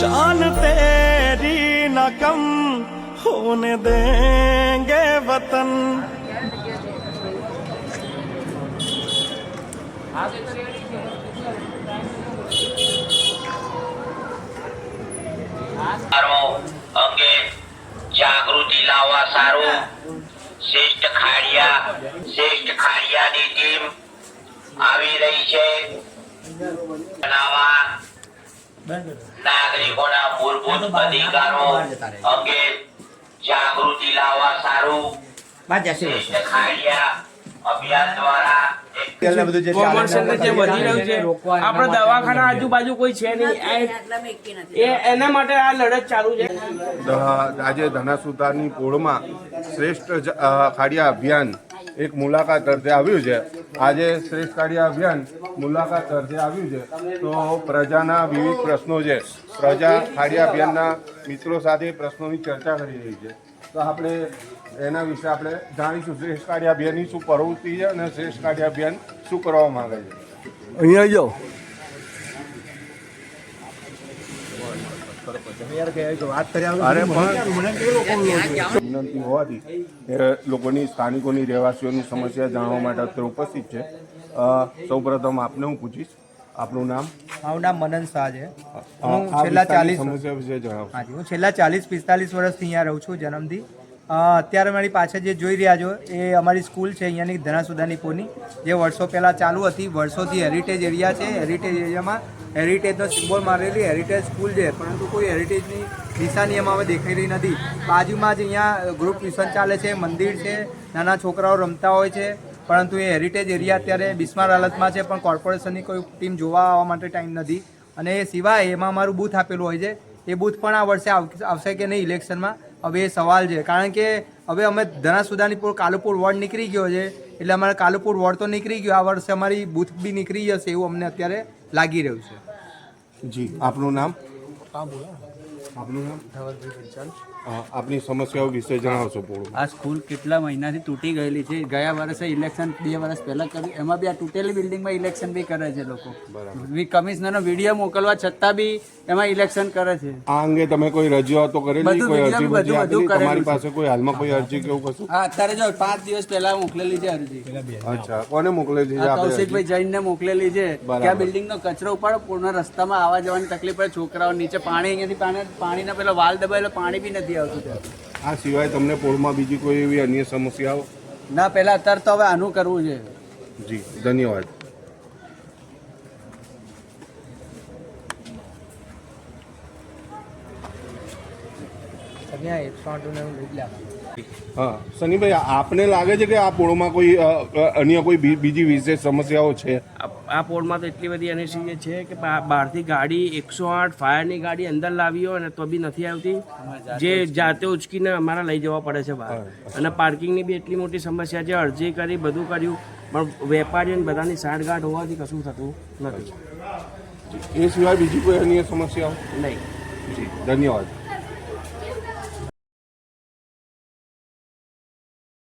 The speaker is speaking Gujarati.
शान तेरी न कम होने देंगे वतन ધર્મો અંગે જાગૃતિ લાવવા સારું શ્રેષ્ઠ ખાડિયા શ્રેષ્ઠ ખાડિયાની ટીમ આવી રહી છે બનાવવા નાગરિકોના મૂળભૂત અધિકારો અંગે જાગૃતિ લાવવા સારું અભિયાન દ્વારા એક કોમર્શિયલ જે વધી રહ્યું છે આપણે દવાખાના આજુબાજુ કોઈ છે નહીં. એ એના માટે આ લડત ચાલુ છે. આજે ધનાસુતારની પોળમાં શ્રેષ્ઠ ખાડિયા અભિયાન એક મુલાકાત અર્થે આવ્યું છે. આજે શ્રેષ્ઠ કાર્ય અભિયાન મુલાકાત અર્થે આવ્યું છે. તો પ્રજાના વિવિધ પ્રશ્નો છે. પ્રજા કાર્ય અભિયાનના મિત્રો સાથે પ્રશ્નોની ચર્ચા કરી રહી છે. તો આપણે એના વિશે આપણે જાણીશું શ્રેષ્ઠ કાર્ય અભિયાનની શું પ્રવૃત્તિ છે અને શ્રેષ્ઠ કાર્ય અભિયાન શું કરવા માંગે છે. અહીંયા જાઓ વિનંતી હોવાથી એ લોકોની સ્થાનિકોની રહેવાસીઓની સમસ્યા જાણવા માટે અત્યારે ઉપસ્થિત છે. સૌપ્રથમ આપને હું પૂછીશ આપનું નામ? મારું નામ મનન શાહ છે. હું છેલ્લા ચાલીસ સમસ્યા વિશે જણાવો હાજી હું છેલ્લા ચાલીસ પિસ્તાલીસ વર્ષથી અહીંયા રહું છું જન્મથી. અત્યારે મારી પાછળ જે જોઈ રહ્યા છો એ અમારી સ્કૂલ છે અહીંયાની ધનાસુદાની પોની. જે વર્ષો પહેલાં ચાલુ હતી વર્ષોથી હેરિટેજ એરિયા છે હેરિટેજ એરિયામાં હેરિટેજનો સિમ્બોલ મારેલી હેરિટેજ સ્કૂલ છે, પરંતુ કોઈ હેરિટેજની નિશાની એમાં હવે દેખાઈ રહી નથી. બાજુમાં જ અહીંયા ગ્રુપ ટ્યુશન ચાલે છે, મંદિર છે, નાના છોકરાઓ રમતા હોય છે, પરંતુ એ હેરિટેજ એરિયા અત્યારે બિસ્માર હાલતમાં છે, પણ કોર્પોરેશનની કોઈ ટીમ જોવા આવવા માટે ટાઈમ નથી. અને એ સિવાય એમાં અમારું બૂથ આપેલું હોય છે એ બૂથ પણ આ વર્ષે આવ- આવશે કે નહીં ઇલેક્શનમાં? હવે એ સવાલ છે. કારણ કે હવે અમે ધનાસુદાનીપુર કાલુપુર વોર્ડ નીકળી ગયો છે. એટલે અમારે કાલુપુર વોર્ડ તો નીકળી ગયો. આ વર્ષે અમારી બૂથ બી નીકળી જશે એવું અમને અત્યારે લાગી રહ્યું છે. જી આપનું નામ? આપનું નામ? અ, આપની સમસ્યાઓ વિશે જણાવશો પૂરું આ સ્કૂલ કેટલા મહિનાથી તૂટી ગયેલી છે. ગયા વર્ષે ઇલેક્શન બે વર્ષ પહેલા કર્યું એમાં બી આ તૂટેલી બિલ્ડિંગમાં ઇલેક્શન બી કરે છે લોકો. બરાબર. કમિશનરનો વીડિયો મોકલવા છતાં બી એમાં ઇલેક્શન કરે છે. આ અંગે તમે કોઈ રજૂઆતો કરેલી? કોઈ અરજી બધું- બધું તમારી પાસે કોઈ હાલમાં કોઈ અરજી કેવું કશું? હા અત્યારે જો પાંચ દિવસ પહેલા મોકલેલી છે અરજી. અચ્છા. કોને મોકલેલી છે કૌશિકભાઈ જૈનને મોકલેલી છે. કે આ બિલ્ડિંગનો કચરો ઉપાડો પૂર્ણ રસ્તામાં આવવા જવાની તકલીફ પડે છોકરાઓ નીચે પાણી અહીંયાથી પાણી પાણીના પેલા વાલ દબાયેલો પાણી બી નથી આવતું ત્યાં. આ સિવાય તમને પોળમાં બીજી કોઈ એવી અન્ય સમસ્યાઓ? ના પહેલા અત્યારે તો હવે આનું કરવું છે. જી ધન્યવાદ. હા સનીભાઈ આપને લાગે છે કે આ પોળમાં કોઈ અન્ય કોઈ બી- બીજી વિશેષ સમસ્યાઓ છે? આ પોર્ટમાં પોળમાં તો એટલી બધી એનએસી છે કે બહારથી ગાડી એકસો આઠ ફાયરની ગાડી અંદર લાવી હોય ને તો બી નથી આવતી. જે જાતે ઉચકીને અમારા લઈ જવા પડે છે બહાર. અને પાર્કિંગની બી એટલી મોટી સમસ્યા છે અરજી કરી બધું કર્યું પણ વેપારીઓને બધાની સાંઠગાંઠ હોવાથી કશું થતું નથી. એ સિવાય બીજી કોઈ અન્ય સમસ્યાઓ? નહીં. જી ધન્યવાદ.